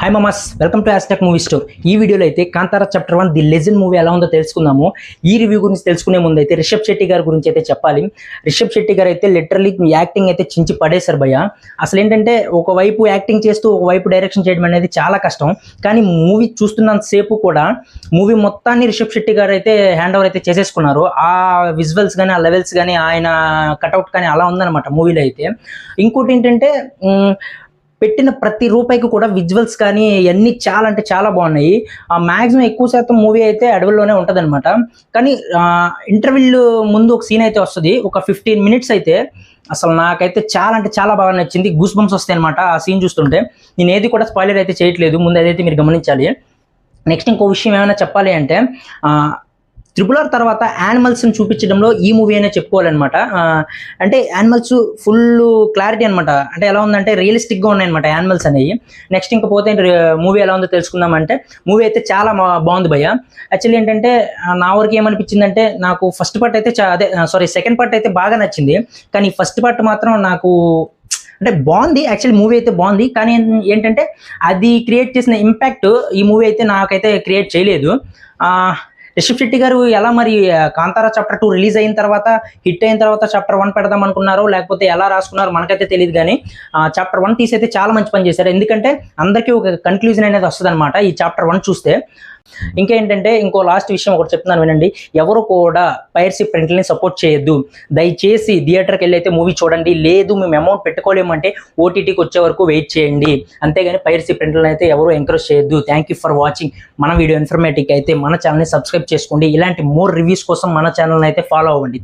Hi Mama's welcome to Aztec movie store ఈ వీడియోలో అయితే Kantara chapter one the legend movie ఎలా ఉందో తెలుసుకుందాము. ఈ రివ్యూ గురించి తెలుసుకునే ముందు అయితే రిషబ్ శెట్టి గారి గురించి అయితే చెప్పాలి. రిషబ్ శెట్టి గారు అయితే లిటరలీ యాక్టింగ్ అయితే చించి పడేశారు భయ్య. అసలు ఏంటంటే ఒకవైపు యాక్టింగ్ చేస్తూ ఒకవైపు డైరెక్షన్ చేయడం అనేది చాలా కష్టం. కానీ మూవీ చూస్తున్నంతసేపు కూడా మూవీ మొత్తాన్ని రిషబ్ శెట్టి గారు అయితే హ్యాండ్ ఓవర్ అయితే చేసేసుకున్నారు. ఆ విజువల్స్ కానీ ఆ లెవెల్స్ కానీ ఆయన కటౌట్ కానీ అలా ఉందన్నమాట మూవీలో అయితే. ఇంకోటి ఏంటంటే పెట్టిన ప్రతి రూపాయికి కూడా విజువల్స్ కానీ ఇవన్నీ చాలా అంటే చాలా బాగున్నాయి. ఆ మ్యాక్సిమం ఎక్కువ శాతం మూవీ అయితే అడవిలోనే ఉంటుంది అనమాట కానీ ఇంటర్వ్యూ ముందు ఒక సీన్ అయితే వస్తుంది. ఒక ఫిఫ్టీన్ మినిట్స్ అయితే అసలు నాకైతే చాలా అంటే చాలా బాగా నచ్చింది. గూస్ బంప్స్ వస్తాయి అనమాట ఆ సీన్ చూస్తుంటే. నేను ఏది కూడా స్పాయిలర్ అయితే చేయట్లేదు. ముందు అదైతే మీరు గమనించాలి. నెక్స్ట్ ఇంకో విషయం ఏమైనా చెప్పాలి అంటే ఆ, త్రిపుల్ ఆర్ తర్వాత యానిమల్స్ని చూపించడంలో ఈ మూవీ అనే చెప్పుకోవాలన్నమాట. అంటే యానిమల్స్ ఫుల్ క్లారిటీ అనమాట అంటే ఎలా ఉందంటే రియలిస్టిక్గా ఉన్నాయన్నమాట యానిమల్స్ అనేవి. నెక్స్ట్ ఇంకపోతే మూవీ ఎలా ఉందో తెలుసుకుందామంటే మూవీ అయితే చాలా బాగుంది భయ్య. యాక్చువల్లీ ఏంటంటే నా వరకు ఏమనిపించిందంటే నాకు ఫస్ట్ పార్ట్ అయితే అదే సారీ సెకండ్ పార్ట్ అయితే బాగా నచ్చింది. కానీ ఫస్ట్ పార్ట్ మాత్రం నాకు అంటే బాగుంది. యాక్చువల్లీ మూవీ అయితే బాగుంది. కానీ ఏంటంటే అది క్రియేట్ చేసిన ఇంపాక్ట్ ఈ మూవీ అయితే నాకైతే క్రియేట్ చేయలేదు. రిషబ్ శెట్టి గారు ఎలా మరి కాంతారా చాప్టర్ టూ రిలీజ్ అయిన తర్వాత హిట్ అయిన తర్వాత చాప్టర్ వన్ పెడదాం అనుకున్నారో లేకపోతే ఎలా రాసుకున్నారో మనకైతే తెలియదు కానీ చాప్టర్ వన్ తీసి అయితే చాలా మంచి పని చేశారు. ఎందుకంటే అందరికీ ఒక కన్క్లూజన్ అనేది వస్తుంది ఈ చాప్టర్ వన్ చూస్తే. ఇంకేంటంటే ఇంకో లాస్ట్ విషయం ఒకటి చెప్తున్నాను వినండి. ఎవరు కూడా పైర్సీ ప్రింట్ని సపోర్ట్ చేయొద్దు. దయచేసి థియేటర్కి వెళ్ళి అయితే మూవీ చూడండి. లేదు మేము అమౌంట్ పెట్టుకోలేమంటే ఓటీటీకి వచ్చే వరకు వెయిట్ చేయండి. అంతేగాని పైర్సీ ప్రింట్లను అయితే ఎవరు ఎంకరేజ్ చేయొద్దు. థ్యాంక్ యూ ఫర్ వాచింగ్ మన వీడియో ఇన్ఫర్మేటివ్ అయితే మన ఛానల్ని సబ్స్క్రైబ్ చేసుకోండి. ఇలాంటి మోర్ రివ్యూస్ కోసం మన ఛానల్ని అయితే ఫాలో అవ్వండి.